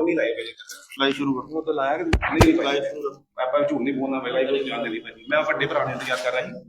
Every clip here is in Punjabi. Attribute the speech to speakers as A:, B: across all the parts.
A: ਉਹ ਨਹੀਂ ਲਾਏ ਭਾਜੀ
B: ਲਾਈ ਸ਼ੁਰੂ ਕਰੋ।
A: ਉਹ ਤਾਂ ਲਾਇਆ ਕਿ ਨਹੀਂ ਭਾਈ ਆਪਾਂ ਝੂਠ ਨਹੀਂ ਬੋਲਣਾ ਭਾਈ ਕੋਈ ਜਾਣ ਨਹੀਂ ਭਾਜੀ। ਮੈਂ ਵੱਡੇ ਭਰਾ ਨੂੰ ਇੰਤਜ਼ਾਰ ਕਰ ਰਿਹਾ ਸੀ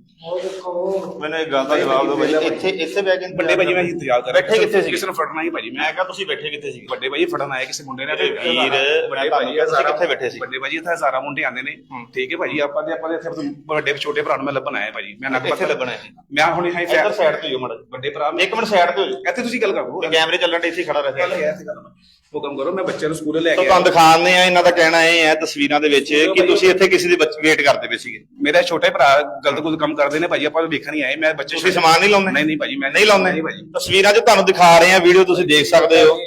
B: ਮੈਨੂੰ ਇੱਕ ਗੱਲ ਦਾ ਜਵਾਬ ਦਿਓ ਭਾਈ ਇੱਥੇ ਇੱਥੇ ਬਹਿ ਕੇ
A: ਵੱਡੇ ਭਾਜੀ ਮੈਂ ਇੰਤਜ਼ਾਰ ਕਰ ਰਿਹਾ।
B: ਬੈਠੇ ਕਿੱਥੇ ਸੀ
A: ਕਿਸੇ ਨੂੰ ਫੜਨਾ ਹੀ ਭਾਜੀ। ਮੈਂ
B: ਕਿਹਾ ਤੁਸੀਂ ਬੈਠੇ ਕਿੱਥੇ ਸੀ
A: ਵੱਡੇ ਭਾਜੀ ਫੜਨ ਆਏ ਕਿਸੇ ਮੁੰਡੇ ਨੇ
B: ਵੀਰ, ਤੁਹਾਨੂੰ ਕਿਹਾ ਤੁਸੀਂ ਕਿੱਥੇ ਬੈਠੇ ਸੀ?
A: ਵੱਡੇ ਭਾਜੀ ਇੱਥੇ ਹਜ਼ਾਰਾਂ ਮੁੰਡੇ ਆਉਂਦੇ ਨੇ। ਠੀਕ ਹੈ ਭਾਜੀ ਆਪਾਂ ਦੇ ਆਪਾਂ ਦੇ ਇੱਥੇ ਵੱਡੇ ਛੋਟੇ ਭਰਾ ਨੂੰ ਮੈਂ ਲੱਭਣ ਆਇਆ ਭਾਜੀ। ਮੈਂ ਨੱਕ ਪੱਤਰ-
B: ਲੱਭਣਾ ਸੀ
A: ਮੈਂ ਹੁਣ ਹੀ
B: ਇੱਧਰ ਸਾਈਡ ਤੇ ਹੋ ਮਾੜਾ
A: ਵੱਡੇ ਭਰਾ
B: ਇੱਕ ਮਿੰਟ ਸਾਈਡ ਤੇ ਹੋ
A: ਇੱਥੇ ਤੁਸੀਂ ਗੱਲ ਕਰੋ।
B: ਤੇ ਕੈਮਰੇ ਚੱਲਣ ਦੇ ਇੱਥੇ ਖੜਾ ਰਹਿ।
A: ਗੱਲ ਹੁਕਮ ਕਰੋ ਮੈਂ ਬੱਚੇ ਨੂੰ ਸਕੂਲੇ ਲੈ
B: ਸੋ
A: ਕੇ
B: ਤੁਹਾਨੂੰ ਦਿਖਾਉਂਦੇ ਆ ਇਹਨਾਂ ਦਾ ਕਹਿਣਾ ਇਹ ਹੈ ਤਸਵੀਰਾਂ ਦੇ ਵਿੱਚ ਕਿ ਤੁਸੀਂ ਇੱਥੇ ਕਿਸੇ ਦੀ ਵੇਟ ਕਰਦੇ ਪਏ ਸੀਗੇ।
A: ਮੇਰੇ ਛੋਟੇ ਭਰਾ ਗਲਤ ਗੁਲਤ ਕੰਮ ਕਰਦੇ ਨੇ ਭਾਜੀ ਆਪਾਂ ਵੇਖਣ ਹੀ ਆਏ ਮੈਂ ਬੱਚੇ
B: ਤੁਸੀਂ ਸਮਾਨ ਨਹੀਂ ਲਾਉਂਦੇ?
A: ਨਹੀਂ ਨਹੀਂ ਭਾਜੀ ਮੈਂ
B: ਨਹੀਂ ਲਾਉਂਦੇ?
A: ਨਹੀਂ ਭਾਜੀ।
B: ਤਸਵੀਰਾਂ 'ਚ ਤੁਹਾਨੂੰ ਦਿਖਾ ਰਹੇ ਆ ਵੀਡੀਓ ਤੁਸੀਂ ਦੇਖ ਸਕਦੇ ਹੋ।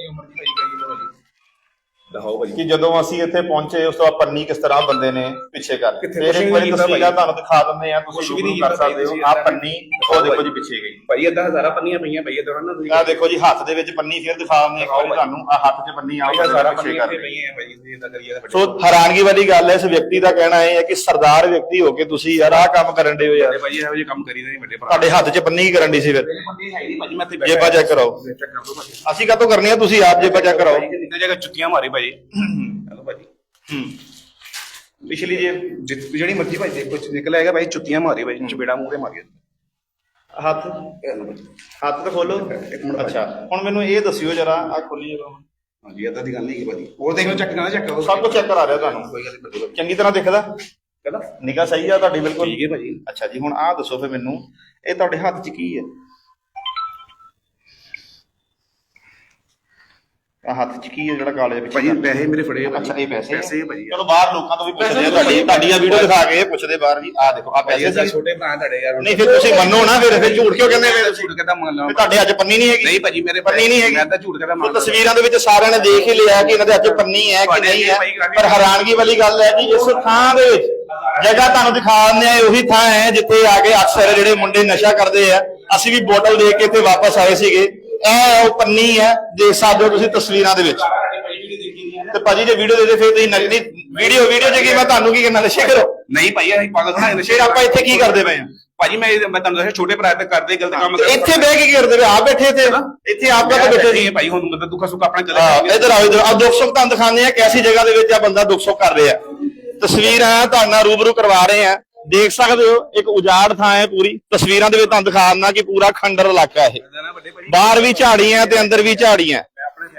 A: ਦਿਖਾਓ ਭਾਜੀ।
B: ਕਿ ਜਦੋਂ ਅਸੀਂ ਇੱਥੇ ਪਹੁੰਚੇ ਉਸ ਤੋਂ ਬਾਅਦ ਪੰਨੀ ਕਿਸ ਤਰ੍ਹਾਂ ਬੰਦੇ ਨੇ ਪਿੱਛੇ ਕਰ
A: ਕਿੱਥੇ?
B: ਫਿਰ
A: ਕੁਛ
B: ਇੱਕ
A: ਵੀ
B: ਵਾਰੀ
A: ਨਹੀਂ ਕੀਤਾ
B: ਤਸਵੀਰਾਂ
A: ਭਾਈ।
B: ਤੁਹਾਨੂੰ ਦਿਖਾ ਦਿੰਦੇ ਆ
A: ਕੁਛ
B: ਤੁਸੀਂ
A: ਵੀ ਨਹੀਂ
B: ਕਰ
A: ਕੀਤਾ
B: ਸਕਦੇ ਹੋ।
A: ਭਾਈ,
B: ਆ ਪੰਨੀ ਉਹ ਦੇਖੋ ਜੀ ਪਿੱਛੇ ਗਈ।
A: ਭਾਈ ਏਦਾਂ ਹਜ਼ਾਰਾਂ ਪੰਨੀਆਂ ਪਈਆਂ ਭਾਈ ਏਦਾਂ ਨਾ ਤੁਸੀਂ
B: ਆ ਦੇਖੋ ਜੀ ਹੱਥ ਦੇ ਵਿੱਚ ਪੰਨੀ ਫਿਰ ਦਿਖਾ ਦਿੰਦੇ ਇੱਕ ਵਾਰੀ ਤੁਹਾਨੂੰ। ਆ ਹੱਥ 'ਚ ਪੰਨੀ ਆ
A: ਭਾਈ
B: ਉਹ
A: ਹਜ਼ਾਰਾਂ
B: ਪਿੱਛੇ ਕਰ
A: ਇੱਥੇ ਪਈਆਂ ਭਾਈ ਤੁਸੀਂ ਏਦਾਂ ਕਰੀਏ ਤਾਂ
B: ਸੋ ਹੈਰਾਨਗੀ ਵਾਲੀ ਗੱਲ ਹੈ ਇਸ ਵਿਅਕਤੀ ਦਾ ਕਹਿਣਾ ਇਹ ਹੈ ਕਿ ਸਰਦਾਰ ਵਿਅਕਤੀ ਹੋ ਕੇ ਤੁਸੀਂ ਯਾਰ ਆਹ ਕੰਮ ਕਰਨ ਦੇ ਹੋ ਯਾਰ।
A: ਭਾਜੀ ਇਹੋ ਜਿਹੇ ਕੰਮ ਕਰੀਦੇ ਨਹੀਂ ਵੱਡੇ ਭਰਾ।
B: ਤੁਹਾਡੇ ਹੱਥ 'ਚ ਪੰਨੀ ਕੀ ਕਰਨ ਦੀ ਸੀ ਫਿਰ?
A: ਬੰਦੇ ਹੈ ਨਹੀਂ ਭਾਜੀ ਮੈਂ ਇੱਥੇ
B: ਜੇਬਾਂ ਕਰਾਓ।
A: ਚੈੱਕ ਕਰ ਲਓ ਭਾਜੀ
B: ਅਸੀਂ ਕਾਹਤੋਂ ਕਰਨੀ ਆ ਤੁਸੀਂ ਆਪ ਜੇਬਾਂ ਚੈੱਕ ਕਰਾਓ।
A: ਕਿੰਨੀ ਜਗ੍ਹਾ ਜੁੱਤੀਆਂ ਮਾਰੀ ਭਾਜੀ ਚਲੋ ਭਾਜੀ।
B: ਹੂੰ। ਪਿਛਲੀ ਜੇ
A: ਜਿ- ਜਿਹੜੀ ਮਰਜ਼ੀ ਭਾਈ ਦੇਖੋ ਨਿਕਲ ਆਏਗਾ ਭਾਈ ਜੁੱਤੀਆਂ ਮਾਰੀ ਭਾਈ ਚਪੇੜਾ ਮੂੰਹ ਤੇ ਮਾਰੀ
B: ਹੱਥ। ਹੱਥ ਤਾਂ ਖੋਲੋ। ਅੱਛਾ। ਹੁਣ ਮੈਨੂੰ ਇਹ ਦੱਸਿਓ ਜਰਾ ਆ ਖੋਲੀ ਜਰਾ।
A: ਹਾਂਜੀ ਏਦਾਂ ਦੀ ਗੱਲ ਨਹੀਂ ਹੈ ਭਾਜੀ। ਹੋਰ ਦੇਖੋ ਚੈੱਕ ਕਰਨਾ ਚੈੱਕ
B: ਸਭ ਕੁਝ ਚੈੱਕ ਕਰਾ ਰਿਹਾ ਤੁਹਾਨੂੰ।
A: ਕੋਈ ਗੱਲ ਨਹੀਂ
B: ਚੰਗੀ ਤਰ੍ਹਾਂ ਦਿਖਦਾ।
A: ਕਹਿੰਦਾ
B: ਨਿਗਾ ਸਹੀ ਆ ਤੁਹਾਡੀ ਬਿਲਕੁਲ।
A: ਠੀਕ ਹੈ ਭਾਜੀ।
B: ਅੱਛਾ ਜੀ ਹੁਣ ਆਹ ਦੱਸੋ ਫੇ ਮੈਨੂੰ। ਇਹ ਤੁਹਾਡੇ ਹੱਥ 'ਚ ਕੀ ਹੈ? ਆ ਹੱਥ 'ਚ ਕੀ ਹੈ ਜਿਹੜਾ ਕਾਲੇ ਵਿੱਚ
A: ਭਾਜੀ ਪੈਸੇ ਮੇਰੇ ਫੜੇ ਆ ਭਾਜੀ।
B: ਅੱਛਾ ਇਹ ਪੈਸੇ?
A: ਪੈਸੇ ਆ ਭਾਜੀ।
B: ਚਲੋ ਬਾਹਰ ਲੋਕਾਂ ਤੋਂ ਵੀ ਪੁੱਛਦੇ ਆ ਤੁਹਾਡੀ ਤੁਹਾਡੀ ਆ ਵੀਡੀਓ ਦਿਖਾ ਕੇ ਪੁੱਛਦੇ ਬਾਹਰ ਵੀ ਆ ਦੇਖੋ ਆ ਪੈਸੇ ਸੀ।
A: ਛੋਟੇ ਭਰਾ ਤੁਹਾਡੇ ਯਾਰ।
B: ਨਹੀਂ ਫਿਰ ਤੁਸੀਂ ਮੰਨੋ ਨਾ ਫਿਰ ਫਿਰ ਝੂਠ ਕਿਉਂ ਕਹਿੰਦੇ ਫਿਰ
A: ਝੂਠ ਕਿਦਾਂ ਮੰਨ
B: ਵੀ ਤੁਹਾਡੇ ਅੱਜ ਪੰਨੀ ਨਹੀਂ ਹੈਗੀ।
A: ਨਹੀਂ ਭਾਜੀ ਮੇਰੇ
B: ਪੰਨੀ ਨਹੀਂ ਹੈਗੀ।
A: ਮੈਂ ਤਾਂ ਝੂਠ ਕਿਦਾਂ ਮੰਨ
B: ਉਹ ਤਸਵੀਰਾਂ ਦੇ ਵਿੱਚ ਸਾਰਿਆਂ ਨੇ ਦੇਖ ਹੀ ਲਿਆ ਕਿ ਇਹਨਾਂ ਦੇ ਅੱਜ ਪੰਨੀ ਹੈ ਕਿ ਨਹੀਂ ਹੈ। ਪਰ ਹੈਰਾਨਗੀ ਵਾਲੀ ਗੱਲ ਹੈ ਕਿ ਇਸ ਥਾਂ ਦੇ ਵਿੱਚ ਜਗ੍ਹਾ ਤੁਹਾਨੂੰ ਦਿਖਾ ਦਿੰਦੇ ਆ ਉਹੀ ਥਾਂ ਹੈ ਜਿੱਥੇ ਆ ਕੇ ਅਕਸਰ ਜਿਹੜੇ ਮੁੰਡੇ ਨਸ਼ਾ ਕਰਦੇ ਆ ਅਸੀਂ ਵੀ ਬੋਤਲ ਦੇਖ ਕੇ ਇੱਥੇ ਵਾਪਸ ਆਏ ਸੀਗੇ। ਇਹ ਉਹ ਪੰਨੀ ਹੈ ਦੇਖ ਸਕਦੇ ਹੋ ਤੁਸੀਂ ਤਸਵੀਰਾਂ ਦੇ ਵਿੱਚ। ਤੇ ਭਾਜੀ ਜੇ ਵੀਡੀਓ ਦੇ ਦੇ ਫਿਰ ਤੁਸੀਂ ਨਗਦੀ ਵੀਡੀਓ ਵੀਡੀਓ ਜੇ ਕੀ ਮੈਂ ਤੁਹਾਨੂੰ ਕੀ ਕਹਿਣਾ ਨਸ਼ੇ ਕਰੋ।
A: ਨਹੀਂ ਭਾਈ ਅਸੀਂ ਪਾਗਲ ਥੋੜਾ ਨਸ਼ੇ
B: ਫਿਰ ਆਪਾਂ ਇੱਥੇ ਕੀ ਕਰਦੇ ਪਏ ਆ
A: ਭਾਜੀ ਮੈਂ ਮੈਂ ਤੁਹਾਨੂੰ ਦੱਸਿਆ ਛੋਟੇ ਭਰਾ ਤੇ ਕਰਦੇ ਗਲਤ ਕੰਮ
B: ਤੇ ਇੱਥੇ ਬਹਿ ਕੇ ਕੀ ਕਰਦੇ ਪਏ? ਆਪ ਬੈਠੇ ਇੱਥੇ। ਇੱਥੇ ਆਪ ਕਾ ਬੈਠੇ ਸੀ?
A: ਭਾਈ ਹੁਣ ਮਤਲਬ ਦੁੱਖਾ ਸੁੱਖ ਆਪਣਾ ਚੱਲੇ
B: ਇਧਰ ਆਓ ਇਧਰ ਆ ਦੁੱਖ ਸੁੱਖ ਤੁਹਾਨੂੰ ਦਿਖਾਉਂਦੇ ਆ ਕਿਹੜੀ ਜਗ੍ਹਾ ਦੇ ਵਿੱਚ ਆ ਬੰਦਾ ਦੁੱਖ ਸੁੱਖ ਕਰ ਰਿਹਾ। ਤਸਵੀਰ ਆ ਤੁਹਾਡੇ ਨਾਲ ਰੂਬਰੂ ਕਰਵਾ ਰਹੇ ਆ ਦੇਖ ਸਕਦੇ ਹੋ, ਇੱਕ ਉਜਾੜ ਥਾਂ ਹੈ ਪੂਰੀ। ਤਸਵੀਰਾਂ ਦੇ ਵਿੱਚ ਤੁਹਾਨੂੰ ਦਿਖਾ ਦਿੰਦਾ ਕਿ ਪੂਰਾ ਖੰਡਰ ਇਲਾਕਾ ਇਹ। ਬਾਹਰ ਵੀ ਝਾੜੀਆਂ ਤੇ ਅੰਦਰ ਵੀ ਝਾੜੀਆਂ।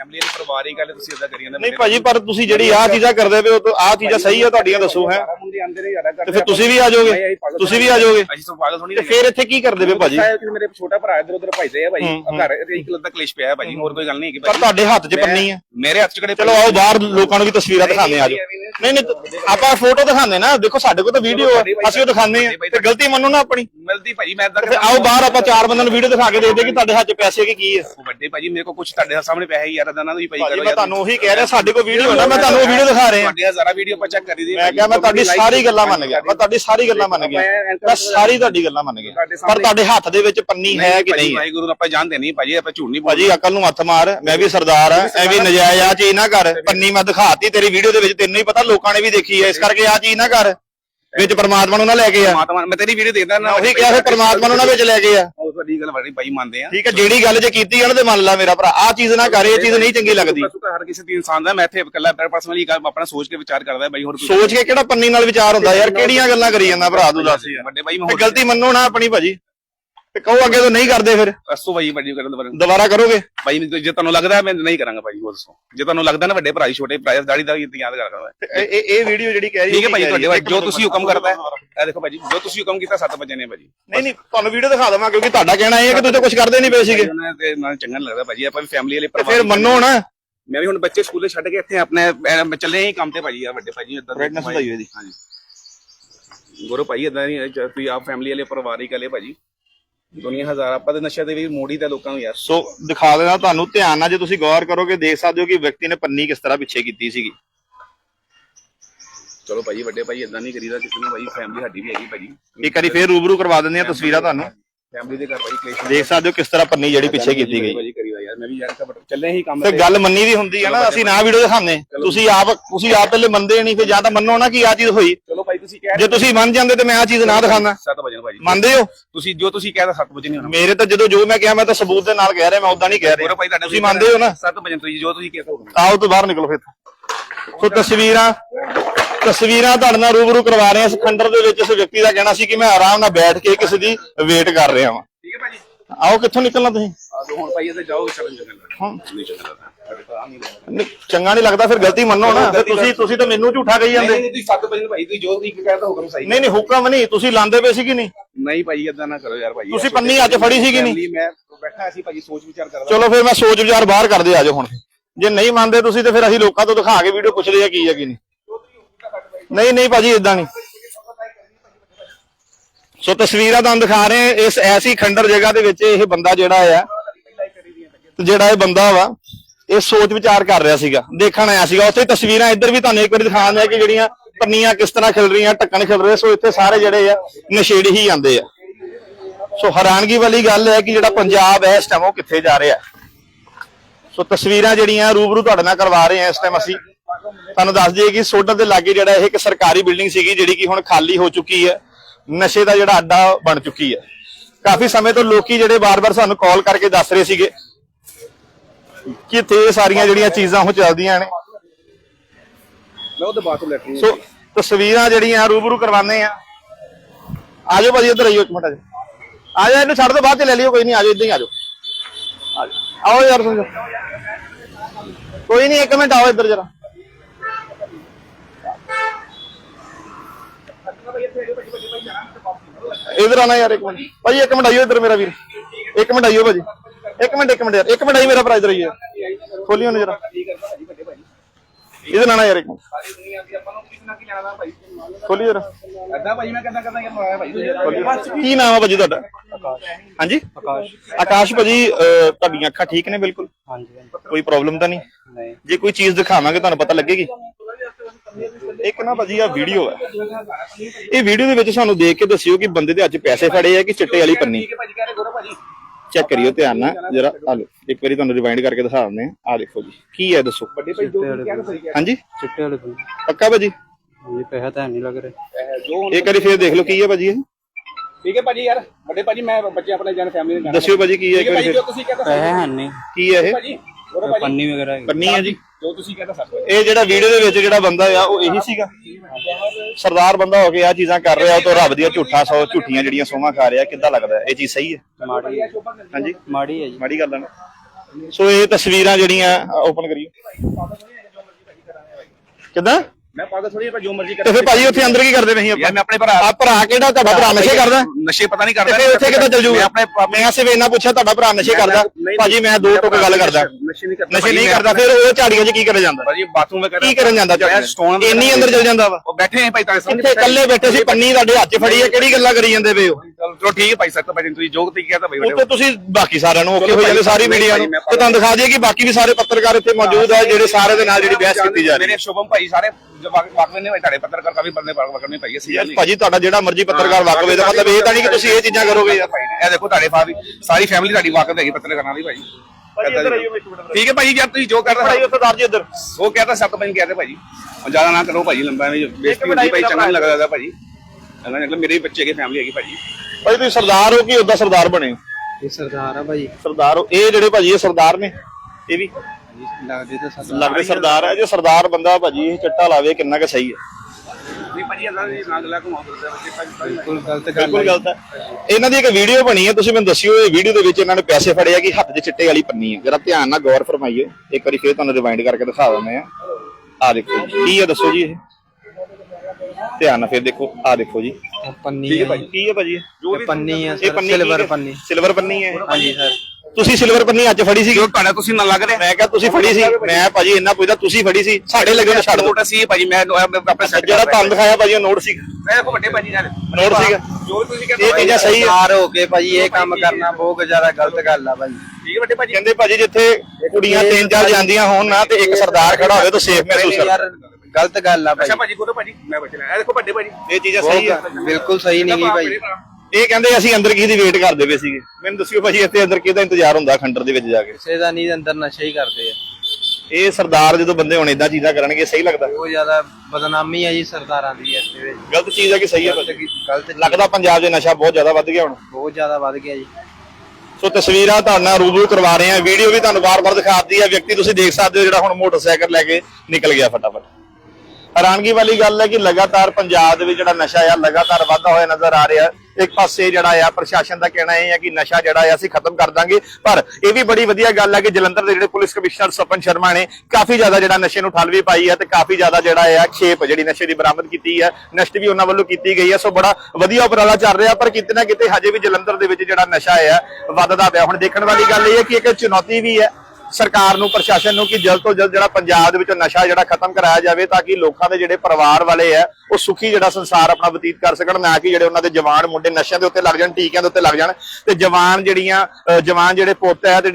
A: ਮੈਂ ਪਰਿਵਾਰ ਹੀ ਗੱਲ ਤੁਸੀਂ ਏਦਾਂ ਕਰੀ ਜਾਂਦੇ
B: ਨਹੀਂ ਭਾਜੀ ਪਰ ਤੁਸੀਂ ਜਿਹੜੀ ਆਹ ਚੀਜ਼ਾਂ ਕਰਦੇ ਪਏ ਹੋ ਆਹ ਚੀਜ਼ਾਂ ਸਹੀ ਆ ਤੁਹਾਡੀਆਂ ਦੱਸੋ ਹੈ।
A: ਮੁੰਡੇ ਆਂਦੇ ਨੇ ਯਾਰਾ
B: ਤੇ ਫਿਰ ਤੁਸੀਂ ਵੀ ਆ ਜਾਓਗੇ ਤੁਸੀਂ ਵੀ ਆ ਜਾਓਗੇ।
A: ਅਸੀਂ ਤਾਂ ਪਾਗਲ
B: ਤੇ ਫਿਰ ਇੱਥੇ ਕੀ ਕਰਦੇ ਪਏ ਭਾਜੀ?
A: ਮੇਰੇ ਛੋਟਾ ਭਰਾ ਇਧਰ ਉਧਰ ਭਜਦੇ ਆ ਭਾਈ
B: ਹੂੰ, ਹੂੰ।
A: ਘਰ ਤੇ ਇੱਕ ਲੱਦਾ ਕਲੇਸ਼ ਪਿਆ ਹੈ ਭਾਜੀ ਹੋਰ ਕੋਈ ਗੱਲ ਨਹੀਂ ਹੈਗੀ
B: ਪਰ ਤੁਹਾਡੇ ਹੱਥ 'ਚ ਪੰਨੀ ਆ।
A: ਮੇਰੇ ਹੱਥ ਚ ਕਿਹੜੇ
B: ਚਲੋ ਆਓ ਬਾਹਰ ਲੋਕਾਂ ਨੂੰ ਵੀ ਤਸਵੀਰਾਂ ਦਿਖਾਉਂਦੇ ਆ ਆਜੋ ਨਹੀਂ ਨਹੀਂ ਆਪਾਂ ਫੋਟੋ ਦਿਖਾਉਂਦੇ ਨਾ ਦੇਖੋ ਸਾਡੇ ਕੋਲ ਤਾਂ ਵੀਡੀਓ ਆ ਅਸੀਂ ਉਹ ਦਿਖਾਉਂਦੇ ਆ। ਤੇ ਗਲਤੀ ਮੰਨੋ ਨਾ ਆਪਣੀ।
A: ਮਿਲਦੀ ਭਾਜੀ ਮੈਂ ਇਦਾਂ
B: ਆਓ ਬਾਹਰ ਆਪਾਂ ਚਾਰ ਬੰਦਿਆਂ ਨੂੰ ਵੀਡੀਓ ਦਿਖਾ ਕੇ ਦੇਖਦੇ ਕਿ ਤੁਹਾਡੇ ਹੱਥ 'ਚ ਪੈਸੇ ਕੀ ਕੀ ਹੈ
A: ਵੱਡੇ ਭਾਜੀ ਮੇਰੇ ਕੋਲ ਕੁਝ ਤੁਹਾਡੇ ਸਾਹਮਣੇ ਪੈਸੇ ਯਾਰ ਇਦਾਂ ਨਾ ਤੁਸੀਂ ਭਾਜੀ
B: ਭਾਜੀ ਮੈਂ ਤੁਹਾਨੂੰ ਉਹੀ ਕਹਿ ਰਿਹਾ ਸਾਡੇ ਕੋਲ ਵੀਡੀਓ ਨਾ ਮੈਂ ਤੁਹਾਨੂੰ ਉਹ ਵੀਡੀਓ ਦਿਖਾ ਰਿਹਾ।
A: ਤੁਹਾਡੇ ਹਜ਼ਾਰਾਂ ਵੀਡੀਓ ਆਪਾਂ ਚੈੱਕ ਕਰੀ ਦੀ
B: ਮੈਂ ਕਿਹਾ ਮੈਂ ਤੁਹਾਡੀ ਸਾਰੀ ਗੱਲਾਂ ਮੰਨ ਗਿਆ ਮੈਂ ਤੁਹਾਡੀ ਸਾਰੀ ਗੱਲਾਂ ਮੰਨ ਗਿਆ। ਮੈਂ ਸਾਰੀ ਤੁਹਾਡੀ ਗੱਲਾਂ ਮੰਨ ਗਿਆ। ਪਰ ਤੁਹਾਡੇ ਹੱਥ ਦੇ ਵਿੱਚ ਪੰਨੀ ਹੈ ਕਿ ਨਹੀਂ?
A: ਵਾਹਿਗੁਰੂ ਨੂੰ ਆਪਾਂ ਜਾਣਦੇ ਨਹੀਂ ਭਾਜੀ ਆਪਾਂ ਝੂਠ ਨਹੀਂ
B: ਭਾਜੀ ਅਕਲ ਨੂੰ ਹੱਥ ਮਾਰ ਮੈਂ ਵੀ ਸਰਦਾਰ ਆ ਵੀ ਨਜਾਇਜ਼ ਆ ਚੀਜ਼ ਨਾ ਕਰ। ਪੰਨੀ ਮੈਂ ਦਿਖਾਤੀ ਤੇਰੀ ਵੀਡੀਓ ਦੇ ਵਿੱਚ ਤੈਨੂੰ ਹੀ ਪਤਾ ਲੋਕਾਂ ਨੇ ਵੀ ਦੇਖੀ ਹੈ ਇਸ ਕਰਕੇ ਆ ਚੀਜ਼ ਨਾ ਕਰ। ਵਿੱਚ ਪਰਮਾਤਮਾ ਨੂੰ ਨਾ ਲੈ ਕੇ ਆ।
A: ਮੈਂ ਤੇਰੀ ਵੀਡੀਓ ਦੇਖਦਾ ਨਾ
B: ਉਹੀ ਕਿਹਾ ਫਿਰ ਪਰਮਾਤਮਾ ਨੂੰ ਨਾ ਵਿੱਚ ਲੈ ਕੇ ਆ।
A: ਤੁਹਾਡੀ ਗੱਲ ਭਾਈ ਮੰਨਦੇ ਆ।
B: ਠੀਕ ਹੈ ਜਿਹੜੀ ਗੱਲ ਜੇ ਕੀਤੀ ਆ ਨਾ ਤੇ ਮੰਨ ਲੈ ਮੇਰਾ ਭਰਾ। ਆ ਚੀਜ਼ ਨਾ ਕਰ ਇਹ ਚੀਜ਼ ਨਹੀਂ ਚੰਗੀ ਲੱਗਦੀ।
A: ਹਰ ਕਿਸੇ ਦੀ ਇਨਸਾਨ ਦਾ ਮੈਂ ਇੱਥੇ ਇਕੱਲਾ ਪਰਸਨਲੀ ਆਪਣਾ ਸੋਚ ਕੇ ਵਿਚਾਰ ਕਰਦਾ ਭਾਈ ਹੋਰ
B: ਸੋਚ ਕੇ ਕਿਹੜਾ ਪੰਨੀ ਨਾਲ ਵਿਚਾਰ ਹੁੰਦਾ ਯਾਰ ਕਿਹੜੀਆਂ ਗੱਲਾਂ ਕਰੀ ਜਾਂਦਾ ਭਰਾ ਤੂੰ ਦੱਸ। ਯਾਰ
A: ਵੱਡੇ ਭਾਈ ਮੈਂ
B: ਗਲਤੀ ਮੰਨੋ ਨਾ ਆਪਣੀ ਭਾਜੀ। ਤੇ ਕਹੋ ਅੱਗੇ ਤੋਂ ਨਹੀਂ ਕਰਦੇ ਫਿਰ।
A: ਦੱਸੋ ਭਾਈ ਵੱਡੀ ਕਰਨ ਦੁਬਾਰਾ।
B: ਦੁਬਾਰਾ ਕਰੋਗੇ?
A: ਭਾਈ ਮੈਨੂੰ ਜੇ ਤੁਹਾਨੂੰ ਲੱਗਦਾ ਮੈਂ ਨਹੀਂ ਕਰਾਂਗਾ ਭਾਈ ਉਹ ਦੱਸੋ। ਜੇ ਤੁਹਾਨੂੰ ਲੱਗਦਾ ਨਾ ਵੱਡੇ ਭਰਾ ਛੋਟੇ ਭਰਾ ਦਾੜੀ ਦਾ ਯਾਦ ਕਰਾਂਗਾ
B: ਤੇ ਇਹ ਇਹ- ਇਹ ਵੀਡੀਓ ਜਿਹੜੀ ਕਹਿ ਰਹੀ
A: ਠੀਕ ਹੈ ਭਾਈ ਤੁਹਾਡੇ ਵੱਲ ਜੋ ਤੁਸੀਂ ਹੁਕਮ ਕਰਦਾ ਹੈ। ਇਹ ਦੇਖੋ ਭਾਜੀ ਜੋ ਤੁਸੀਂ ਹੁਕਮ ਕੀਤਾ 7 ਵਜੇ ਨੇ ਭਾਜੀ
B: ਨਹੀਂ ਨਹੀਂ ਤੁਹਾਨੂੰ ਵੀਡੀਓ ਦਿਖਾ ਦਵਾਂ ਕਿਉਂਕਿ ਤੁਹਾਡਾ ਕਹਿਣਾ ਇਹ ਹੈ ਕਿ ਤੁਸੀਂ ਤਾਂ ਕੁਝ ਕਰਦੇ ਨਹੀਂ ਪਏ ਸੀਗੇ।
A: ਉਹਨਾਂ ਤੇ ਨਾਲ ਚੰਗਾ ਨਹੀਂ ਲੱਗਦਾ ਭਾਜੀ ਆਪਾਂ ਵੀ ਫੈਮਿਲੀ ਵਾਲੇ
B: ਤੇ
A: ਪਰਿਵਾਰ
B: ਫਿਰ ਮੰਨੋ ਨਾ।
A: ਮੈਂ ਵੀ ਹੁਣ ਬੱਚੇ ਸਕੂਲੇ ਛੱਡ ਕੇ ਇੱਥੇ ਆਪਣੇ ਅਹ, ਚੱਲੇ ਹੀ ਕੰਮ ਤੇ ਭਾਜੀ ਆ ਵੱਡੇ ਭਾਜੀ ਇਦਾਂ
B: Brightness ਵਧਾਈ ਹੋਈ ਇਹਦੀ।
A: ਹਾਂਜੀ। ਗੁਰੂ ਭਾਈ ਇਦਾਂ ਨਹੀਂ ਹੈ, ਜੇ ਤੁਸੀਂ ਆਪ ਫੈਮਿਲੀ ਵਾਲੇ ਪਰਿਵਾਰ ਹੀ ਕਲੇ ਭਾਜੀ ਦੁਨੀਆ ਹਜ਼ਾਰ ਆਪਾਂ ਦੇ ਨਸ਼ੇ ਦੇ ਵੀ ਮੋੜੀ ਦਾ ਲੋਕਾਂ ਨੂੰ ਯਾਰ।
B: ਸੋ ਦਿਖਾ ਦੇਣਾ ਤੁਹਾਨੂੰ ਧਿਆਨ ਨਾਲ ਜੇ ਤੁਸੀਂ ਗੌਰ ਕਰੋਗੇ ਦੇਖ ਸਕਦੇ ਹੋ ਕਿ ਵਿਅਕਤੀ ਨੇ ਪੰਨੀ ਕਿਸ ਤਰ੍ਹਾਂ ਪਿੱਛੇ ਕੀਤੀ ਸੀਗੀ।
A: ਚਲੋ ਭਾਜੀ ਵੱਡੇ ਭਾਈ ਇਦਾਂ ਨਹੀਂ ਕਰੀਦਾ ਕਿਸੇ ਨੂੰ ਭਾਜੀ ਫੈਮਿਲੀ ਸਾਡੀ ਵੀ ਹੈਗੀ ਭਾਜੀ
B: ਇੱਕ ਵਾਰੀ ਫੇਰ ਰੂਬਰੂ ਕਰਵਾ ਦਿੰਦੇ ਆ ਤਸਵੀਰਾਂ ਤੁਹਾਨੂੰ।
A: ਫੈਮਿਲੀ ਦੇ ਘਰ ਭਾਜੀ ਕਲੇਸ਼
B: ਦੇਖ ਸਕਦੇ ਹੋ ਕਿਸ ਤਰ੍ਹਾਂ ਪੰਨੀ ਜਿਹੜੀ ਪਿੱਛੇ ਕੀਤੀ ਗਈ।
A: ਭਾਜੀ ਮੈਂ ਵੀ ਯਾਰ ਕਬਰ ਚੱਲੇ ਹੀ ਕੰਮ
B: ਤੇ ਗੱਲ ਮੰਨੀ ਦੀ ਹੁੰਦੀ ਹੈ ਨਾ ਅਸੀਂ ਨਾ ਵੀਡੀਓ ਦਿਖਾਉਂਦੇ। ਤੁਸੀਂ ਆਪ ਤੁਸੀਂ ਆਪ ਪਹਿਲੇ ਮੰਨਦੇ ਨਹੀਂ ਫਿਰ ਜਾਂ ਤਾਂ ਮੰਨੋ ਨਾ ਕਿ ਆ ਚੀਜ਼ ਹੋਈ।
A: ਚਲੋ ਭਾਈ ਤੁਸੀਂ ਕਹਿ
B: ਜੇ ਤੁਸੀਂ ਮੰਨ ਜਾਂਦੇ ਤੇ ਮੈਂ ਆ ਚੀਜ਼ ਨਾ ਦਿਖਾਉਂਦਾ।
A: 7 ਵਜੇ ਭਾਜੀ
B: ਮੰਨਦੇ ਹੋ?
A: ਤੁਸੀਂ ਜੋ ਤੁਸੀਂ ਕਹਿ 7 ਵਜੇ ਨਹੀਂ ਹੋਣਾ।
B: ਮੇਰੇ ਤਾਂ ਜਦੋਂ ਜੋ ਮੈਂ ਕਿਹਾ ਮੈਂ ਤਾਂ ਸਬੂਤ ਦੇ ਨਾਲ ਕਹਿ ਰਿਹਾ ਮੈਂ ਉਦਾਂ ਨਹੀਂ ਕਹਿ ਰਿਹਾ।
A: ਭਾਈ
B: ਤੁਸੀਂ ਮੰਨਦੇ ਹੋ ਨਾ?
A: 7 ਵਜੇ ਤੁਸੀਂ ਜੋ ਤੁਸੀਂ ਕਹਿ
B: ਆਓ ਤੋਂ ਬਾਹਰ ਨਿਕਲੋ ਫਿਰ। ਸੋ ਤਸਵੀਰਾਂ ਤਸਵੀਰਾਂ ਤੁਹਾਡੇ ਨਾਲ ਰੂਬਰੂ ਕਰਵਾ ਰਹੇ ਹਾਂ। ਇਸ ਖੰਡਰ ਦੇ ਵਿੱਚ ਇਸ ਵਿਅਕਤੀ ਦਾ ਕਹਿਣਾ ਸੀ ਕਿ ਮੈਂ ਆਰਾਮ ਨਾਲ ਬੈਠ ਕੇ ਕਿਸੇ ਦੀ ਵੇਟ ਕਰ ਰਿਹਾ ਹਾਂ
A: ਠੀਕ ਹੈ ਭਾਜੀ।
B: ਆਓ ਕਿੱਥੋਂ ਨਿਕਲਣਾ ਤੁਸੀਂ?
A: ਹੁਣ ਭਾਈ ਜਾਓ ਸਾਡੇ ਆ ਨਹੀਂ ਲੱਗਦਾ।
B: ਨਹੀਂ, ਚੰਗਾ ਨਹੀਂ ਲੱਗਦਾ ਫਿਰ ਗਲਤੀ ਮੰਨੋ ਨਾ। ਫਿਰ ਤੁਸੀਂ ਤੁਸੀਂ ਤਾਂ ਮੈਨੂੰ ਝੂਠਾ ਕਹੀ
A: ਨਹੀਂ
B: ਜਾਂਦੇ।
A: ਨਹੀਂ ਤੁਸੀਂ 7 ਵਜੇ ਨੂੰ ਭਾਈ ਤੁਸੀਂ ਜੋ ਠੀਕ ਕਹਿੰਦਾ ਹੁਕਮ ਸਹੀ।
B: ਨਹੀਂ ਨਹੀਂ ਹੁਕਮ ਨਹੀਂ। ਤੁਸੀਂ ਲਾਂਦੇ ਪਏ ਸੀ ਕਿ ਨਹੀਂ?
A: ਨਹੀਂ ਭਾਈ ਇਦਾਂ ਨਾ ਕਰੋ ਯਾਰ ਭਾਈ।
B: ਤੁਸੀਂ ਪੰਨੀ ਅੱਜ ਫੜੀ ਸੀਗੀ ਨਹੀਂ?
A: Family, ਮੈਂ ਬੈਠਾ ਸੀ ਭਾਜੀ ਸੋਚ ਵਿਚਾਰ ਕਰਦਾ।
B: ਚਲੋ ਫਿਰ ਮੈਂ ਸੋਚ ਵਿਚਾਰ ਬਾਹਰ ਕਰਦੇ ਆ ਜਾਓ ਹੁਣ। ਜੇ ਨਹੀਂ ਮੰਨਦੇ ਤੁਸੀਂ ਤੇ ਫਿਰ ਅਸੀਂ ਲੋਕਾਂ ਤੋਂ ਦਿਖਾ ਕੇ ਵੀਡੀਓ ਪੁੱਛਦੇ ਆ ਕੀ ਹੈ ਕੀ ਨਹੀਂ। ਨਹੀਂ ਨਹੀਂ ਭਾਜੀ ਇਦਾਂ ਨਹੀਂ। ਸੋ ਤਸਵੀਰਾਂ ਤੁਹਾਨੂੰ ਦਿਖਾ ਰਹੇ ਹਾਂ। ਇਸ ਐਸੀ ਖੰਡਰ ਜਗ੍ਹਾ ਦੇ ਵਿੱਚ ਇਹ ਬੰਦਾ ਜਿਹੜਾ ਆ ਤੇ ਜਿਹੜਾ ਇਹ ਬੰਦਾ ਵਾ, ਇਹ ਸੋਚ ਵਿਚਾਰ ਕਰ ਰਿਹਾ ਸੀਗਾ, ਦੇਖਣ ਆਇਆ ਸੀਗਾ। ਉੱਥੇ ਤਸਵੀਰਾਂ ਇੱਧਰ ਵੀ ਤੁਹਾਨੂੰ ਇੱਕ ਵਾਰੀ ਦਿਖਾਉਂਦੇ ਆ ਕਿ ਜਿਹੜੀਆਂ ਪੰਨੀਆਂ ਕਿਸ ਤਰ੍ਹਾਂ ਖਿਲ ਰਹੀਆਂ, ਢੱਕਣ ਖਿਲ ਰਹੇ। ਸੋ ਇੱਥੇ ਸਾਰੇ ਜਿਹੜੇ ਆ, ਨਸ਼ੇੜ ਹੀ ਆਂਦੇ ਆ। ਸੋ ਹੈਰਾਨਗੀ ਵਾਲੀ ਗੱਲ ਹੈ ਕਿ ਜਿਹੜਾ ਪੰਜਾਬ ਹੈ, ਇਸ ਟਾਈਮ ਉਹ ਕਿੱਥੇ ਜਾ ਰਿਹਾ? ਸੋ ਤਸਵੀਰਾਂ ਜਿਹੜੀਆਂ ਰੂਬਰੂ ਤੁਹਾਡੇ ਨਾਲ ਕਰਵਾ ਰਹੇ ਆ ਇਸ ਟਾਈਮ ਅਸੀਂ। ਤੁਹਾਨੂੰ ਦੱਸ ਦਈਏ ਕਿ ਸੋਡਰ ਦੇ ਲਾਗੇ ਜਿਹੜਾ ਇਹ ਇੱਕ ਸਰਕਾਰੀ ਬਿਲਡਿੰਗ ਸੀਗੀ, ਜਿਹੜੀ ਕਿ ਹੁਣ ਖਾਲੀ ਹੋ ਚੁੱਕੀ ਹੈ। ਨਸ਼ੇ ਦਾ ਜਿਹੜਾ ਅੱਡਾ ਬਣ ਚੁੱਕੀ ਹੈ। ਕਾਫੀ ਸਮੇਂ ਤੋਂ ਲੋਕੀ ਜਿਹੜੇ ਬਾਰ-ਬਾਰ ਸਾਨੂੰ ਕਾਲ ਕਰਕੇ ਦੱਸ ਰਹੇ ਸੀਗੇ ਕਿ ਇੱਥੇ ਇਹ ਸਾਰੀਆਂ ਜਿਹੜੀਆਂ ਚੀਜ਼ਾਂ ਉਹ ਚੱਲਦੀਆਂ ਨੇ।
A: ਮੈਂ ਉਹਦੇ ਬਾਅਦ ਲੈਟਰੀ
B: ਸੋ ਤਸਵੀਰਾਂ ਜਿਹੜੀਆਂ ਰੂਬਰੂ ਕਰਵਾਉਂਦੇ ਆ। ਆਜੋ ਭਾਜੀ ਇੱਧਰ ਆਇਓ ਇੱਕ ਮਿੰਟ ਆਜੋ। ਆਜੋ ਇਹਨੂੰ ਛੱਡ ਦੋ ਬਾਅਦ ਚ ਲੈ ਲਿਓ ਕੋਈ ਨਹੀਂ ਆਜੋ ਇੱਦਾਂ ਹੀ ਆਜੋ। ਆਓ ਯਾਰ ਸਮਝੋ। ਕੋਈ ਨਹੀਂ ਇੱਕ ਮਿੰਟ ਆਓ ਇੱਧਰ ਜਰਾ। ਇਧਰ ਆਣਾ ਯਾਰ ਇੱਕ ਮਿੰਟ। ਭਾਜੀ ਇੱਕ ਮਿੰਟ ਆਇਓ ਇੱਧਰ ਮੇਰਾ ਵੀਰ। ਇੱਕ ਮਿੰਟ ਆਇਓ ਭਾਜੀ। ਇੱਕ ਮਿੰਟ ਇੱਕ ਮਿੰਟ ਯਾਰ ਇੱਕ ਮਿੰਟ ਆਈ ਮੇਰਾ ਭਰਾ ਇੱਧਰ ਆਈਏ ਖੋਲਿਓ ਨਾ ਜਰਾ ਇਧਰ ਆਣਾ ਯਾਰ ਇੱਕ ਮਿੰਟ।
A: ਨਾਲ
B: ਖੋਲੀ ਜਰਾ।
A: ਐਦਾਂ ਭਾਈ ਮੈਂ ਕਹਿੰਦਾ ਕਹਿੰਦਾ ਕਿ ਮਾਇਆ ਭਾਈ
B: ਕੀ ਨਾਮ ਆ ਭਾਜੀ ਤੁਹਾਡਾ? ਹਾਂਜੀ? ਆਕਾਸ਼ ਆਕਾਸ਼ ਭਾਜੀ ਤੁਹਾਡੀਆਂ ਅੱਖਾਂ ਠੀਕ ਨੇ ਬਿਲਕੁਲ?
C: ਹਾਂਜੀ
B: ਕੋਈ ਪ੍ਰੋਬਲਮ ਤਾਂ ਨਹੀਂ?
C: ਨਹੀਂ।
B: ਜੇ ਕੋਈ ਚੀਜ਼ ਦਿਖਾਵਾਂਗੇ ਤੁਹਾਨੂੰ ਪਤਾ ਲੱਗੇਗੀ। ਇੱਕ ਨਾ ਭਾਜੀ ਆ ਵੀਡੀਓ ਹੈ ਇਹ ਵੀਡੀਓ ਦੇ ਵਿੱਚ ਸਾਨੂੰ ਦੇਖ ਕੇ ਦੱਸਿਓ ਕਿ ਬੰਦੇ ਦੇ ਹੱਥ 'ਚ ਪੈਸੇ ਫੜੇ ਆ ਕਿ ਚਿੱਟੇ ਵਾਲੀ ਪੰਨੀ? ਚੈੱਕ ਕਰਿਓ ਧਿਆਨ ਨਾਲ ਜਰਾ ਆ ਲਓ ਇੱਕ ਵਾਰੀ ਤੁਹਾਨੂੰ ਰਿਵਾਈਂਡ ਕਰਕੇ ਦਿਖਾ ਦਿੰਦੇ ਆ ਆ ਦੇਖੋ ਜੀ ਕੀ ਹੈ ਦੱਸੋ?
A: ਵੱਡੇ ਭਾਈ ਜੋ ਤੁਸੀਂ ਕਹਿ ਰਹੇ ਸਹੀ
B: ਹਾਂਜੀ?
C: ਚਿੱਟੇ ਵਾਲੇ ਬੰਦੇ
B: ਪੱਕਾ ਭਾਜੀ?
C: ਇਹ ਪੈਸਾ ਤਾਂ ਨਹੀਂ ਲੱਗ ਰਿਹਾ।
A: ਕਹਿ ਜੋ ਹੁਣ-
B: ਇੱਕ ਵਾਰੀ ਫੇਰ ਦੇਖ ਲਓ ਕੀ ਹੈ ਭਾਜੀ ਇਹ।
A: ਠੀਕ ਹੈ ਭਾਜੀ ਯਾਰ ਵੱਡੇ ਭਾਜੀ ਮੈਂ ਬੱਚੇ ਆਪਣੇ ਜਨ ਫੈਮਿਲੀ ਨਾਲ
B: ਦੱਸਿਓ ਭਾਜੀ ਕੀ ਹੈ ਇੱਕ ਵਾਰੀ ਫੇਰ।
A: ਤੁਸੀਂ ਕਹਿੰਦਾ
C: ਪੈਸੇ ਹੈ ਨਹੀਂ।
B: ਕੀ ਹੈ ਇਹ?
A: ਭਾਜੀ?
C: ਪੰਨੀ ਵਗੈਰਾ।
B: ਪੰਨੀ ਹੈ ਜੀ?
A: ਜੋ ਤੁਸੀਂ ਕਹਿੰਦਾ ਸੱਚ
B: ਇਹ ਜਿਹੜਾ ਵੀਡੀਓ ਦੇ ਵਿੱਚ ਜਿਹੜਾ ਬੰਦਾ ਆ ਉਹ ਇਹੀ ਸੀਗਾ। ਸਰਦਾਰ ਬੰਦਾ ਹੋ ਕੇ ਆ ਚੀਜ਼ਾਂ ਕਰ ਰਿਹਾ ਉਹ ਤੋਂ ਰੱਬ ਦੀਆਂ ਝੂਠਾ ਸੌ ਝੂਠੀਆਂ ਜਿਹੜੀਆਂ ਸੋਹਾਂ ਖਾ ਰਿਹਾ ਕਿੱਦਾਂ ਲੱਗਦਾ? ਇਹ ਚੀਜ਼ ਸਹੀ ਹੈ?
C: ਮਾੜੀ ਹੈ।
B: ਹਾਂਜੀ।
C: ਮਾੜੀ ਹੈ ਜੀ।
B: ਮਾੜੀ ਗੱਲ ਹੈ ਨਾ। ਸੋ ਇਹ ਤਸਵੀਰਾਂ ਜਿਹੜੀਆਂ ਓਪਨ ਕਰੀਓ ਕਿੱਦਾਂ?
A: ਮੈਂ ਪਾਗਲ ਥੋੜੀ ਜੋ ਮਰਜ਼ੀ
B: ਤੇ ਫਿਰ ਭਾਜੀ ਉੱਥੇ ਅੰਦਰ ਕੀ ਕਰਦੇ ਨਹੀਂ
A: ਯਾਰ
B: ਆਪਾਂ?
A: ਮੈਂ ਆਪਣੇ ਭਰਾ
B: ਆ ਭਰਾ ਕਿਹੜਾ ਤੁਹਾਡਾ ਭਰਾ? ਨਸ਼ੇ ਕਰਦਾ?
A: ਨਸ਼ੇ ਪਤਾ ਨਹੀਂ
B: ਤੇ
A: ਕਰਦਾ
B: ਫਿਰ ਉੱਥੇ ਕਿੱਦਾਂ ਚੱਲ?
A: ਮੈਂ
B: ਜੂਗਾ
A: ਆਪਣੇ
B: ਮੈਂ ਸਿਰਫ ਇਹਨਾਂ ਪੁੱਛਿਆ ਤੁਹਾਡਾ ਭਰਾ ਨਸ਼ੇ ਕਰਦਾ? ਭਾਜੀ ਮੈਂ ਦੋ ਟੁਕ ਗੱਲ ਕਰਦਾ।
A: ਨਸ਼ੇ ਨਹੀਂ ਕਰਦਾ।
B: ਨਸ਼ੇ ਨਹੀਂ ਕਰਦਾ ਫਿਰ ਉਹ ਝਾੜੀਆਂ 'ਚ ਕੀ ਕਰਨ ਜਾਂਦਾ?
A: ਭਾਜੀ ਬਾਥਰੂਮ ਵਿੱਚ
B: ਕੀ ਕਰਨ ਜਾਂਦਾ?
A: ਸਟੋਨ
B: ਇੰਨੀ ਅੰਦਰ ਚਲ ਜਾਂਦਾ ਵਾ।
A: ਉਹ ਬੈਠੇ ਆ ਭਾਈ ਤਾਂ
B: ਇੱਥੇ ਇਕੱਲੇ ਬੈਠੇ ਸੀ ਪੰਨੀ ਤੁਹਾਡੇ ਹੱਥ 'ਚ ਫੜੀ ਹੈ ਕਿਹੜੀ ਗੱਲਾਂ ਕਰੀ ਜਾਂਦੇ ਪਏ ਹੋ?
A: ਚਲੋ ਠੀਕ ਹੈ ਭਾਈ ਸਰ ਤਾਂ ਭਾਈ ਤੁਸੀਂ ਜੋ ਤੇ ਕਿਹਾ ਤਾਂ ਭਾਈ
B: ਉੱਤੇ ਤੁਸੀਂ ਬਾਕੀ ਸਾਰਿਆਂ ਨੂੰ ਓਕੇ ਹੋ ਜਾਂਦੇ
A: ਭਾਈ,
B: ਸਾਰੀ
A: ਨਹੀਂ
B: ਮੀਡੀਆ
A: ਭਾਈ,
B: ਨੂੰ। ਤੇ ਤੁਹਾਨੂੰ ਦਿਖਾ ਦਈਏ ਕਿ ਬਾਕੀ ਵੀ ਸਾਰੇ ਪੱਤਰਕਾਰ ਇੱਥੇ ਮੌਜੂਦ ਆ ਜਿਹੜੇ ਸਾਰੇ ਦੇ ਨਾਲ ਜਿਹੜੀ ਬਹਿਸ ਕੀਤੀ ਜਾ ਰਹੀ
A: ਮੇਰੇ ਸ਼ੁਭਮ ਭਾਈ ਸਾਰੇ ਵਾਕਵੇ ਨੇ ਭਾਈ ਤੁਹਾਡੇ ਪੱਤਰਕਾਰ ਕਾਫੀ ਬੰਦੇ ਵਾਕਵੇ ਭਾਈ ਅਸੀਂ
B: ਹੈ ਭਾਜੀ ਤੁਹਾਡਾ ਜਿਹੜਾ ਮਰਜ਼ੀ ਪੱਤਰਕਾਰ ਵਾਕਵੇ ਦਾ ਮਤਲਬ ਇਹ ਤਾਂ ਨਹੀਂ ਕਿ ਤੁਸੀਂ ਇਹ ਚੀਜ਼ਾਂ ਕਰੋਗੇ। ਯਾਰ
A: ਭਾਈ ਇਹ ਦੇਖੋ ਤੁਹਾਡੇ ਫਾਦੀ ਸਾਰੀ ਫੈਮਿਲੀ ਤੁਹਾਡੀ ਵਾਕਫ ਹੈਗੀ ਪੱਤਰਕਾਰਾਂ ਦੀ ਭਾਈ। ਠੀਕ ਹੈ ਭਾਈ ਯਾਰ ਤੁਸੀਂ ਜੋ ਕਰ ਰਹੇ
B: ਪੜਾਈ ਉੱਥੇ ਸਰਦਾਰ ਜੀ ਇੱਧਰ।
A: ਉਹ ਕਹਿੰਦਾ ਸੱਤ ਪੰਜ ਕਹਿੰਦੇ ਭਾਜੀ ਜ਼ਿਆਦਾ ਨਾ ਕਰੋ ਭਾਜੀ ਲੰਬਾ ਐਵੇਂ ਬੇਇੱਜ਼ਤੀ ਹੁੰਦੀ ਭਾਈ ਚੰਗਾ ਨਹੀਂ ਲੱਗਦਾ ਭਾਜੀ ਨਹੀਂ ਲੱਗਦਾ ਮੇਰੇ ਬੱਚੇ ਹੈਗੇ ਫੈਮਿਲੀ ਹੈਗੀ ਭਾਜੀ
B: ਭਾਈ ਤੁਸੀਂ ਸਰਦਾਰ ਹੋ ਕਿ ਉਦਾਂ ਸਰਦਾਰ ਬਣੇ ਹੋ?
C: ਇਹ ਸਰਦਾਰ ਆ ਭਾਈ।
B: ਸਰਦਾਰ ਹੋ। ਇਹ ਜਿਹੜੇ ਭਾਜੀ ਇਹ ਸਰਦਾਰ ਨੇ? ਇਹ ਵੀ?
C: ਲੱਗਦੇ ਤਾਂ ਸਰਦਾਰ
B: ਲੱਗਦੇ ਸਰਦਾਰ ਹੈ ਜੇ ਸਰਦਾਰ ਬੰਦਾ ਭਾਜੀ ਇਹ ਚਿੱਟਾ ਲਾਵੇ ਕਿੰਨਾ ਕੁ ਸਹੀ ਹੈ
A: ਨਹੀਂ ਭਾਜੀ ਅੱਲਾ ਦੀ ਨਾ ਗੱਲਾਂ ਘੁਮਾਉਂਦੇ ਬੱਚੇ ਭਾਜੀ।
C: ਬਿਲਕੁਲ ਗਲਤ ਗੱਲ
B: ਬਿਲਕੁਲ
C: ਹੈ
B: ਗਲਤ ਹੈ ਇਹਨਾਂ ਦੀ ਇੱਕ ਵੀਡੀਓ ਬਣੀ ਹੈ ਤੁਸੀਂ ਮੈਨੂੰ ਦੱਸਿਓ ਇਹ ਵੀਡੀਓ ਦੇ ਵਿੱਚ ਇਹਨਾਂ ਨੇ ਪੈਸੇ ਫੜੇ ਆ ਕਿ ਹੱਥ 'ਚ ਚਿੱਟੇ ਵਾਲੀ ਪੰਨੀ ਹੈ ਜਰਾ ਧਿਆਨ ਨਾਲ ਗੌਰ ਫਰਮਾਈਓ। ਇੱਕ ਵਾਰੀ ਫੇਰ ਤੁਹਾਨੂੰ ਰਿਵਾਈਂਡ ਕਰਕੇ ਦਿਖਾ ਦਿੰਦੇ ਆ। ਆ ਦੇਖੋ ਜੀ ਕੀ ਹੈ ਦੱਸੋ ਜੀ ਇਹ? ਧਿਆਨ ਨਾਲ ਫੇਰ ਦੇਖੋ ਆ ਦੇਖੋ ਜੀ।
C: ਇਹ ਪੰਨੀ
B: ਠੀਕ ਹੈ
C: ਹੈ
B: ਭਾਜੀ ਕੀ ਹੈ ਭਾਜੀ? ਇਹ?
C: ਇਹ ਪੰਨੀ
B: ਇਹ
C: ਸਰ
B: ਪੰਨੀ
C: ਸਿਲਵਰ ਪੰਨੀ।
B: ਸਿਲਵਰ ਪੰਨੀ ਹੈ।
C: ਹਾਂਜੀ ਸਰ।
B: ਤੁਸੀਂ ਸਿਲਵਰ ਪੰਨੀ ਅੱਜ ਫੜੀ ਸੀ?
A: ਜੋ ਤੁਹਾਡਾ ਤੁਸੀਂ ਨਾ ਲੱਗ ਰਿਹਾ
B: ਮੈਂ ਕਿਹਾ ਤੁਸੀਂ ਫੜੀ ਸੀ। ਮੈਂ ਭਾਜੀ ਇੰਨਾ ਪੁੱਛਦਾ ਤੁਸੀਂ ਫੜੀ ਸੀ? ਸਾਡੇ ਲੱਗੇ ਨੂੰ ਛੱਡ ਦਿਓ
A: ਨੋਟ ਸੀ ਭਾਜੀ ਮੈਂ ਆਪਣੇ ਸੈੱਟ
B: ਜਿਹੜਾ ਤੁਹਾਨੂੰ ਦਿਖਾਇਆ ਭਾਜੀ ਉਹ ਨੋਟ ਸੀ
A: ਮੈਂ ਦੇਖੋ ਵੱਡੇ ਭਾਜੀ ਨਾਲ।
B: ਨੋਟ ਸੀਗਾ।
A: ਜੋ ਵੀ ਤੁਸੀਂ ਕਹਿੰਦੇ
B: ਇਹ ਚੀਜ਼ਾਂ ਸਹੀ ਹੈ।
C: ਸਰਦਾਰ ਹੋ ਕੇ ਭਾਜੀ ਇਹ ਕੰਮ ਕਰਨਾ ਬਹੁਤ ਜ਼ਿਆਦਾ ਗਲਤ ਗੱਲ ਆ ਭਾਜੀ।
A: ਠੀਕ ਹੈ ਵੱਡੇ ਭਾਜੀ?
B: ਕਹਿੰਦੇ ਭਾਜੀ ਜਿੱਥੇ ਕੁੜੀਆਂ ਤਿੰਨ ਚਾਰ ਜਾਂਦੀਆਂ ਹੋਣ ਨਾ ਤੇ ਇੱਕ ਸਰਦਾਰ ਖੜਾ ਹੋਵੇ ਤਾਂ ਸੇਫ ਮਹਿਸੂਸ ਕਰ।
C: ਯਾਰ ਗਲਤ ਗੱਲ ਆ ਭਾਜੀ
A: ਅੱਛਾ ਭਾਜੀ ਕੋਲ ਭਾਜੀ। ਮੈਂ ਬਚਣਾ। ਇਹ ਦੇਖੋ ਵੱਡੇ ਭਾਜੀ।
B: ਇਹ ਚੀਜ਼ਾਂ ਸਹੀ ਹੈ
C: ਬਹੁਤ- ਬਿਲਕੁਲ ਸਹੀ ਨਹੀਂ ਗਈ ਭਾਈ।
B: ਇਹ ਕਹਿੰਦੇ ਅਸੀਂ ਅੰਦਰ ਕੀ ਦੀ ਵੇਟ ਕਰਦੇ ਪਏ ਸੀਗੇ। ਮੈਨੂੰ ਦੱਸਿਓ ਭਾਜੀ ਇੱਥੇ ਅੰਦਰ ਕਿਹਦਾ ਇੰਤਜ਼ਾਰ ਹੁੰਦਾ ਖੰਡਰ ਦੇ ਵਿੱਚ ਜਾ ਕੇ?
C: ਕਿਸੇ ਦਾ ਨਹੀਂ ਅੰਦਰ ਨਸ਼ਾ ਹੀ ਕਰਦੇ ਆ।
B: ਇਹ ਸਰਦਾਰ ਜਦੋਂ ਬੰਦੇ ਹੁਣ ਇਦਾਂ ਚੀਜ਼ਾਂ ਕਰਨਗੇ ਸਹੀ ਲੱਗਦਾ?
C: ਬਹੁਤ ਜ਼ਿਆਦਾ ਬਦਨਾਮੀ ਹੈ ਜੀ ਸਰਦਾਰਾਂ ਦੀ ਇਸ ਦੇ ਵਿੱਚ।
B: ਗਲਤ ਚੀਜ਼ ਹੈ ਕਿ ਸਹੀ ਹੈ
C: ਗਲਤ
B: ਲੱਗਦਾ ਪੰਜਾਬ 'ਚ ਨਸ਼ਾ ਬਹੁਤ ਜ਼ਿਆਦਾ ਵੱਧ ਗਿਆ ਹੁਣ।
C: ਬਹੁਤ ਜ਼ਿਆਦਾ ਵੱਧ ਗਿਆ ਜੀ।
B: ਸੋ ਤਸਵੀਰਾਂ ਤੁਹਾਡੇ ਨਾਲ ਰੂਬਰੂ ਕਰਵਾ ਰਹੇ ਹਾਂ। ਵੀਡੀਓ ਵੀ ਤੁਹਾਨੂੰ ਵਾਰ-ਵਾਰ ਦਿਖਾਤੀ ਹੈ ਵਿਅਕਤੀ ਤੁਸੀਂ ਦੇਖ ਸਕਦੇ ਹੋ ਜਿਹੜਾ ਹੁਣ ਮੋਟਰਸਾਈਕਲ ਲੈ ਕੇ ਨਿਕਲ ਗਿਆ ਫਟਾਫਟ। ਹੈਰਾਨਗੀ ਵਾਲੀ ਗੱਲ ਹੈ ਕਿ ਲਗਾਤਾਰ ਪੰਜਾਬ ਦੇ ਵਿੱਚ ਜਿਹੜਾ ਨਸ਼ਾ ਆ, ਲਗਾਤਾਰ ਵਾਧਾ ਹੋਇਆ ਨਜ਼ਰ ਆ ਰਿਹਾ। ਇੱਕ ਪਾਸੇ ਜਿਹੜਾ ਆ, ਪ੍ਰਸ਼ਾਸਨ ਦਾ ਕਹਿਣਾ ਇਹ ਹੈ ਕਿ ਨਸ਼ਾ ਜਿਹੜਾ ਆ, ਅਸੀਂ ਖਤਮ ਕਰ ਦਾਂਗੇ। ਪਰ ਇਹ ਵੀ ਬੜੀ ਵਧੀਆ ਗੱਲ ਹੈ ਕਿ ਜਲੰਧਰ ਦੇ ਜਿਹੜੇ ਪੁਲਿਸ ਕਮਿਸ਼ਨਰ ਸਪਨ ਸ਼ਰਮਾ ਨੇ ਕਾਫੀ ਜ਼ਿਆਦਾ ਜਿਹੜਾ ਨਸ਼ੇ ਨੂੰ ਠੱਲ ਵੀ ਪਾਈ ਹੈ ਤੇ ਕਾਫੀ ਜ਼ਿਆਦਾ ਜਿਹੜਾ ਆ, ਖੇਪ ਜਿਹੜੀ ਨਸ਼ੇ ਦੀ ਬਰਾਮਦ ਕੀਤੀ ਹੈ, ਨਸ਼ਟ ਵੀ ਉਹਨਾਂ ਵੱਲੋਂ ਕੀਤੀ ਗਈ ਹੈ। ਸੋ ਬੜਾ ਵਧੀਆ ਉਪਰਾਲਾ ਚੱਲ ਰਿਹਾ, ਪਰ ਕਿਤੇ ਨਾ ਕਿਤੇ ਹਜੇ ਵੀ ਜਲੰਧਰ ਦੇ ਵਿੱਚ ਜਿਹੜਾ ਨਸ਼ਾ ਆ, ਵੱਧਦਾ ਪਿਆ। ਹੁਣ ਦੇਖਣ ਵਾਲੀ ਗੱਲ ਇਹ ਹੈ ਕਿ ਇੱਕ ਚੁਣੌਤੀ ਵੀ ਹੈ। ਸਰਕਾਰ ਨੂੰ, ਪ੍ਰਸ਼ਾਸਨ ਨੂੰ ਕਿ ਜਲਦ ਤੋਂ ਜਲਦ ਜਿਹੜਾ ਪੰਜਾਬ ਦੇ ਵਿੱਚੋਂ ਨਸ਼ਾ ਜਿਹੜਾ ਖਤਮ ਕਰਾਇਆ ਜਾਵੇ ਤਾਂ ਕਿ ਲੋਕਾਂ ਦੇ ਜਿਹੜੇ ਪਰਿਵਾਰ ਵਾਲੇ ਆ, ਉਹ ਸੁਖੀ ਜਿਹੜਾ ਸੰਸਾਰ ਆਪਣਾ ਬਤੀਤ ਕਰ ਸਕਣ, ਨਾ ਕਿ ਜਿਹੜੇ ਉਹਨਾਂ ਦੇ ਜਵਾਨ ਮੁੰਡੇ ਨਸ਼ਿਆਂ ਦੇ ਉੱਤੇ ਲੱਗ ਜਾਣ, ਟੀਕਿਆਂ ਦੇ ਉੱਤੇ ਲੱਗ ਜਾਣ। ਤੇ ਜਵਾਨ ਜਿਹੜੀਆਂ ਜਵਾਨ ਜਿਹੜੇ ਪੁੱਤ ਹੈ ਤੇ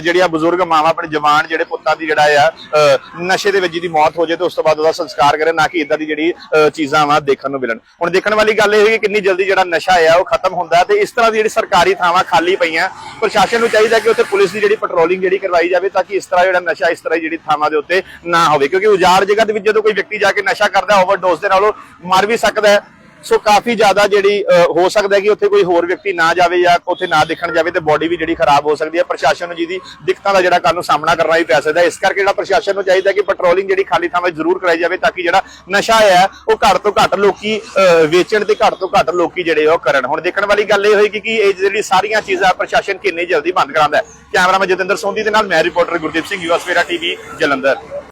B: ਜਿਹੜੀਆਂ ਬਜ਼ੁਰਗ ਮਾਵਾਂ, ਆਪਣੇ ਜਵਾਨ ਜਿਹੜੇ ਪੁੱਤਾਂ ਦੀ ਜਿਹੜਾ ਆ, ਅਹ, ਨਸ਼ੇ ਦੇ ਵਿੱਚ ਜਿਹਦੀ ਮੌਤ ਹੋ ਜਾਏ ਤੇ ਉਸ ਤੋਂ ਬਾਅਦ ਉਹਦਾ ਸੰਸਕਾਰ ਕਰੇ, ਨਾ ਕਿ ਇਦਾਂ ਦੀ ਜਿਹੜੀ, ਅਹ, ਚੀਜ਼ਾਂ ਵਾ ਦੇਖਣ ਨੂੰ ਮਿਲਣ। ਹੁਣ ਦੇਖਣ ਵਾਲੀ ਗੱਲ ਇਹ ਹੈ ਕਿ ਕਿੰਨੀ ਜਲਦੀ ਜਿਹੜਾ ਨਸ਼ਾ ਆ, ਉਹ ਖਤਮ ਹੁੰਦਾ ਹੈ ਤੇ ਇਸ ਤਰ੍ਹਾਂ ਦੀ ਜਿਹੜੀ ਸਰਕਾਰੀ ਥਾਵਾਂ ਖਾਲੀ ਪਈਆਂ, ਪ੍ਰਸ਼ਾਸਨ ਨੂੰ ਚਾਹੀਦਾ ਕਿ ਉੱਥੇ ਪੁਲਿਸ ਦੀ ਜਿਹੜੀ ਪੈਟਰੋਲਿੰਗ ਜਿਹੜੀ ਕਰਵਾਈ ਜਾਵੇ ਤਾਂ ਕਿ ਇਸ ਤਰ੍ਹਾਂ ਜਿਹੜਾ ਨਸ਼ਾ, ਇਸ ਤਰ੍ਹਾਂ ਜਿਹੜੀ ਥਾਵਾਂ ਦੇ ਉੱਤੇ ਨਾ ਹੋਵੇ। ਕਿਉਂਕਿ ਉਜਾੜ ਜਗ੍ਹਾ ਦੇ ਵਿੱਚ ਜਦੋਂ ਕੋਈ ਵਿਅਕਤੀ ਜਾ ਕੇ ਨਸ਼ਾ ਕਰਦਾ, ਓਵਰਡੋਜ਼ ਦੇ ਨਾਲ ਉਹ ਮਰ ਵੀ ਸਕਦਾ ਹੈ। ਸੋ ਕਾਫੀ ਜ਼ਿਆਦਾ ਜਿਹੜੀ ਹੋ ਸਕਦਾ ਕਿ ਉੱਥੇ ਕੋਈ ਹੋਰ ਵਿਅਕਤੀ ਨਾ ਜਾਵੇ ਜਾਂ ਉੱਥੇ ਨਾ ਦੇਖਣ ਜਾਵੇ ਤੇ ਬਾਡੀ ਵੀ ਜਿਹੜੀ ਖਰਾਬ ਹੋ ਸਕਦੀ ਹੈ। ਪ੍ਰਸ਼ਾਸਨ ਨੂੰ ਜਿਹਦੀ ਦਿੱਕਤਾਂ ਦਾ ਜਿਹੜਾ ਕੱਲ ਨੂੰ ਸਾਹਮਣਾ ਕਰਨਾ ਵੀ ਪੈ ਸਕਦਾ ਇਸ ਕਰਕੇ ਜਿਹੜਾ ਪ੍ਰਸ਼ਾਸਨ ਨੂੰ ਚਾਹੀਦਾ ਕਿ ਪੈਟਰੋਲਿੰਗ ਜਿਹੜੀ ਖਾਲੀ ਥਾਵਾਂ 'ਤੇ ਜ਼ਰੂਰ ਕਰਾਈ ਜਾਵੇ ਤਾਂ ਕਿ ਜਿਹੜਾ ਨਸ਼ਾ ਹੈ, ਉਹ ਘੱਟ ਤੋਂ ਘੱਟ ਲੋਕੀ ਵੇਚਣ ਤੇ ਘੱਟ ਤੋਂ ਘੱਟ ਲੋਕੀ ਜਿਹੜੇ ਉਹ ਕਰਨ। ਹੁਣ ਦੇਖਣ ਵਾਲੀ ਗੱਲ ਇਹ ਹੋਏਗੀ ਕਿ ਇਹ ਜਿਹੜੀ ਸਾਰੀਆਂ ਚੀਜ਼ਾਂ ਪ੍ਰਸ਼ਾਸਨ ਕਿੰਨੀ ਜਲਦੀ ਬੰਦ ਕਰਾਉਂਦਾ ਹੈ। ਕੈਮਰਾਮੈਨ ਜਤਿੰਦਰ ਸੋਂਦੀ ਦੇ ਨਾਲ ਮੈਂ ਰਿਪੋਰਟਰ ਗੁਰਦੀਪ ਸਿੰਘ ਯੂਐਸ ਵੇਰਾ ਟੀਵੀ ਜਲੰਧਰ।